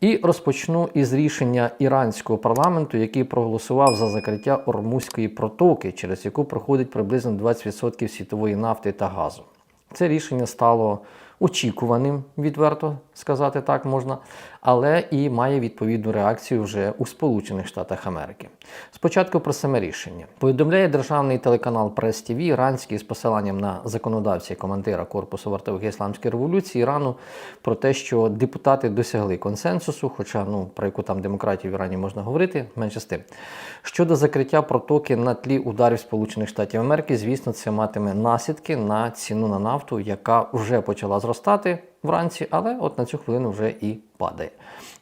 І розпочну із рішення іранського парламенту, який проголосував за закриття Ормузької протоки, через яку проходить приблизно 20% світової нафти та газу. Це рішення стало очікуваним, відверто сказати так можна, але і має відповідну реакцію вже у Сполучених Штатах Америки. Спочатку про саме рішення повідомляє державний телеканал Прес ТВ іранський з посиланням на законодавця командира корпусу вартових ісламської революції Ірану про те, що депутати досягли консенсусу, хоча ну про яку там демократію в Ірані можна говорити, менше з тим. Щодо закриття протоки на тлі ударів Сполучених Штатів Америки, звісно, це матиме наслідки на ціну на нафту, яка вже почала зростати вранці, але от на цю хвилину вже і падає.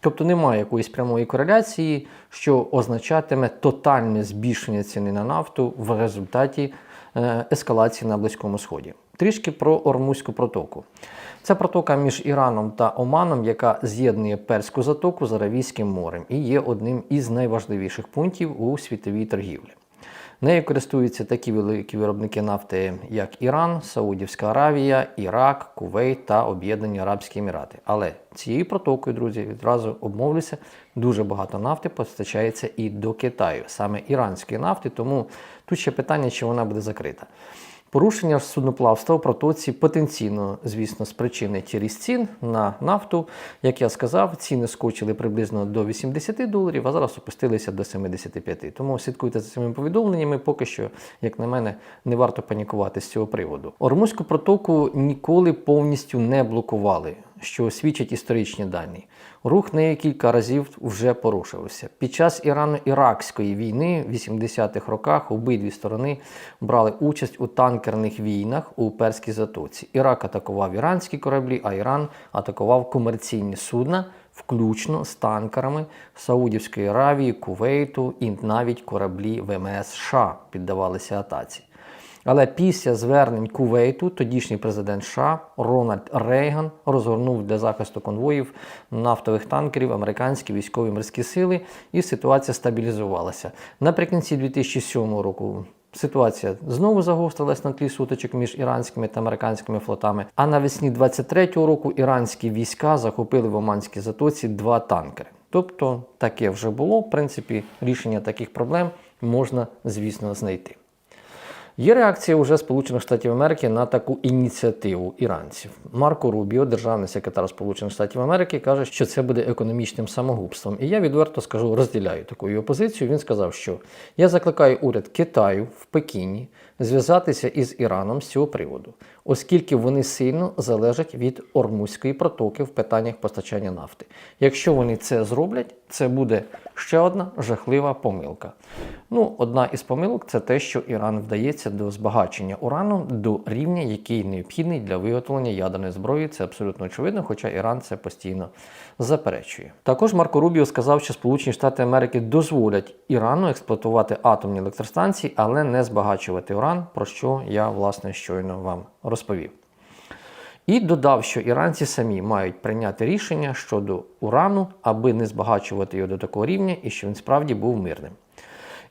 Тобто немає якоїсь прямої кореляції, що означатиме тотальне збільшення ціни на нафту в результаті е, ескалації на Близькому Сході. Трішки про Ормузьку протоку. Це протока між Іраном та Оманом, яка з'єднує Перську затоку з Аравійським морем і є одним із найважливіших пунктів у світовій торгівлі. Нею користуються такі великі виробники нафти, як Іран, Саудівська Аравія, Ірак, Кувейт та Об'єднані Арабські Емірати. Але цією протокою, друзі, відразу обмовлюся, дуже багато нафти постачається і до Китаю, саме іранської нафти, тому тут ще питання, чи вона буде закрита. Порушення судноплавства в протоці потенційно, звісно, спричинить ріст цін на нафту. Як я сказав, ціни скочили приблизно до 80 доларів, а зараз опустилися до 75. Тому слідкуйте за цими повідомленнями. Поки що, як на мене, не варто панікувати з цього приводу. Ормузьку протоку ніколи повністю не блокували, що свідчать історичні дані. Рух нею кілька разів вже порушився. Під час Ірано-Іракської війни в 80-х роках обидві сторони брали участь у танкерних війнах у Перській затоці. Ірак атакував іранські кораблі, а Іран атакував комерційні судна, включно з танкерами Саудівської Аравії, Кувейту і навіть кораблі ВМС США піддавалися атаці. Але після звернень Кувейту тодішній президент США Рональд Рейган розгорнув для захисту конвоїв нафтових танкерів американські військові морські сили, і ситуація стабілізувалася. Наприкінці 2007 року. Ситуація знову загострилась на тлі сутичок між іранськими та американськими флотами. А навесні 23-го року іранські війська захопили в Оманській затоці два танкери. Тобто таке вже було. В принципі, рішення таких проблем можна, звісно, знайти. Є реакція уже Сполучених Штатів Америки на таку ініціативу іранців. Марко Рубіо, державний секретар Сполучених Штатів Америки, каже, що це буде економічним самогубством. І я відверто скажу, розділяю таку його позицію. Він сказав, що я закликаю уряд Китаю в Пекіні зв'язатися із Іраном з цього приводу, оскільки вони сильно залежать від Ормузької протоки в питаннях постачання нафти. Якщо вони це зроблять, це буде ще одна жахлива помилка. Ну, одна із помилок це те, що Іран вдається до збагачення урану до рівня, який необхідний для виготовлення ядерної зброї. Це абсолютно очевидно, хоча Іран це постійно заперечує. Також Марко Рубіо сказав, що Сполучені Штати Америки дозволять Ірану експлуатувати атомні електростанції, але не збагачувати уран, про що я власне щойно вам розповів. І додав, що іранці самі мають прийняти рішення щодо урану, аби не збагачувати його до такого рівня і що він справді був мирним.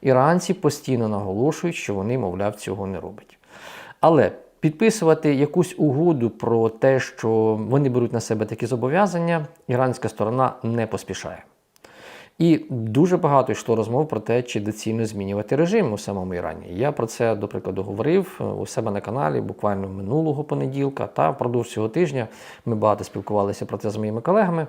Іранці постійно наголошують, що вони, мовляв, цього не роблять. Але підписувати якусь угоду про те, що вони беруть на себе такі зобов'язання, іранська сторона не поспішає. І дуже багато йшло розмов про те, чи доцільно змінювати режим у самому Ірані. Я про це, до прикладу, говорив у себе на каналі буквально минулого понеділка. Та впродовж цього тижня ми багато спілкувалися про це з моїми колегами.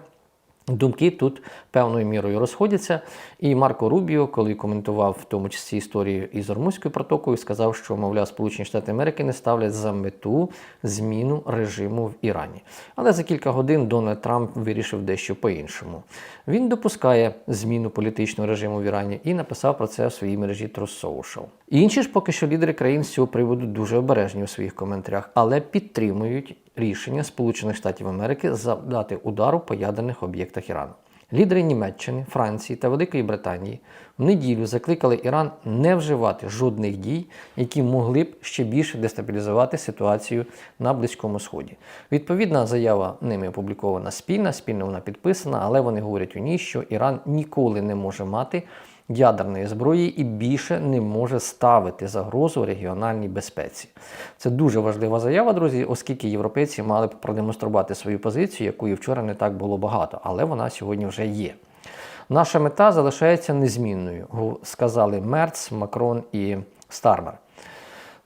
Думки тут певною мірою розходяться. І Марко Рубіо, коли коментував в тому числі історію із Ормузькою протокою, сказав, що, мовляв, Сполучені Штати Америки не ставлять за мету зміну режиму в Ірані. Але за кілька годин Дональд Трамп вирішив дещо по-іншому. Він допускає зміну політичного режиму в Ірані і написав про це в своїй мережі Trust Social. Інші ж поки що лідери країн з цього приводу дуже обережні у своїх коментарях, але підтримують рішення Сполучених Штатів Америки завдати удару по ядерних об'єктах Ірану. Лідери Німеччини, Франції та Великої Британії в неділю закликали Іран не вживати жодних дій, які могли б ще більше дестабілізувати ситуацію на Близькому Сході. Відповідна заява ними опублікована спільна, спільно вона підписана, але вони говорять у ній, що Іран ніколи не може мати ядерної зброї і більше не може ставити загрозу регіональній безпеці. Це дуже важлива заява, друзі, оскільки європейці мали б продемонструвати свою позицію, якої вчора не так було багато, але вона сьогодні вже є. Наша мета залишається незмінною, сказали Мерц, Макрон і Стармер.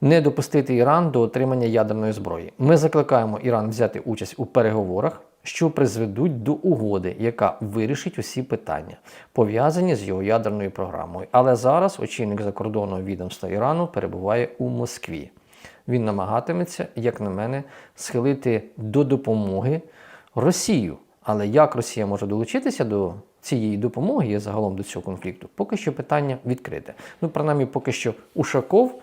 Не допустити Іран до отримання ядерної зброї. Ми закликаємо Іран взяти участь у переговорах, що призведуть до угоди, яка вирішить усі питання, пов'язані з його ядерною програмою. Але зараз очільник закордонного відомства Ірану перебуває у Москві. Він намагатиметься, як на мене, схилити до допомоги Росію. Але як Росія може долучитися до цієї допомоги і загалом до цього конфлікту, поки що питання відкрите. Ну, принаймні, поки що Ушаков,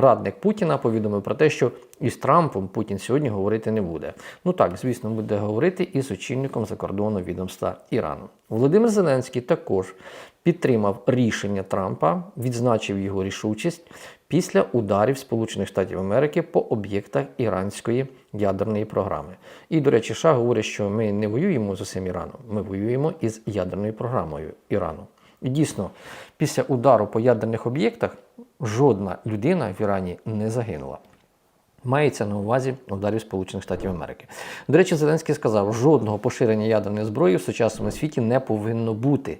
радник Путіна, повідомив про те, що із Трампом Путін сьогодні говорити не буде. Ну так, звісно, буде говорити із очільником закордонного відомства Ірану. Володимир Зеленський також підтримав рішення Трампа, відзначив його рішучість після ударів Сполучених Штатів Америки по об'єктах іранської ядерної програми. І, до речі, США говорить, що ми не воюємо з усім Іраном, ми воюємо із ядерною програмою Ірану. І дійсно, після удару по ядерних об'єктах жодна людина в Ірані не загинула. Мається на увазі ударів Сполучених Штатів Америки. До речі, Зеленський сказав, жодного поширення ядерної зброї в сучасному світі не повинно бути.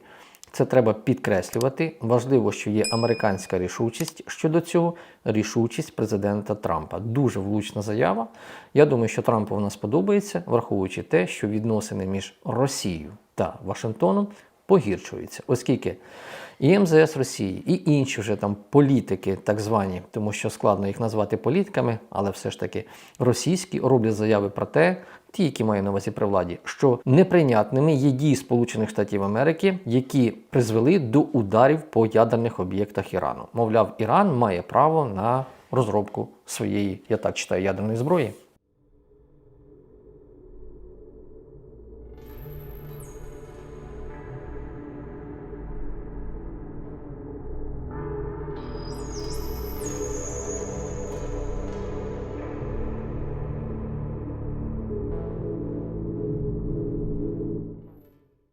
Це треба підкреслювати. Важливо, що є американська рішучість щодо цього, рішучість президента Трампа. Дуже влучна заява. Я думаю, що Трампу вона сподобається, враховуючи те, що відносини між Росією та Вашингтоном погіршуються, оскільки і МЗС Росії, і інші вже там політики, так звані, тому що складно їх назвати політиками, але все ж таки російські роблять заяви про те, ті, які маю на увазі при владі, що неприйнятними є дії Сполучених Штатів Америки, які призвели до ударів по ядерних об'єктах Ірану. Мовляв, Іран має право на розробку своєї, я так читаю, ядерної зброї.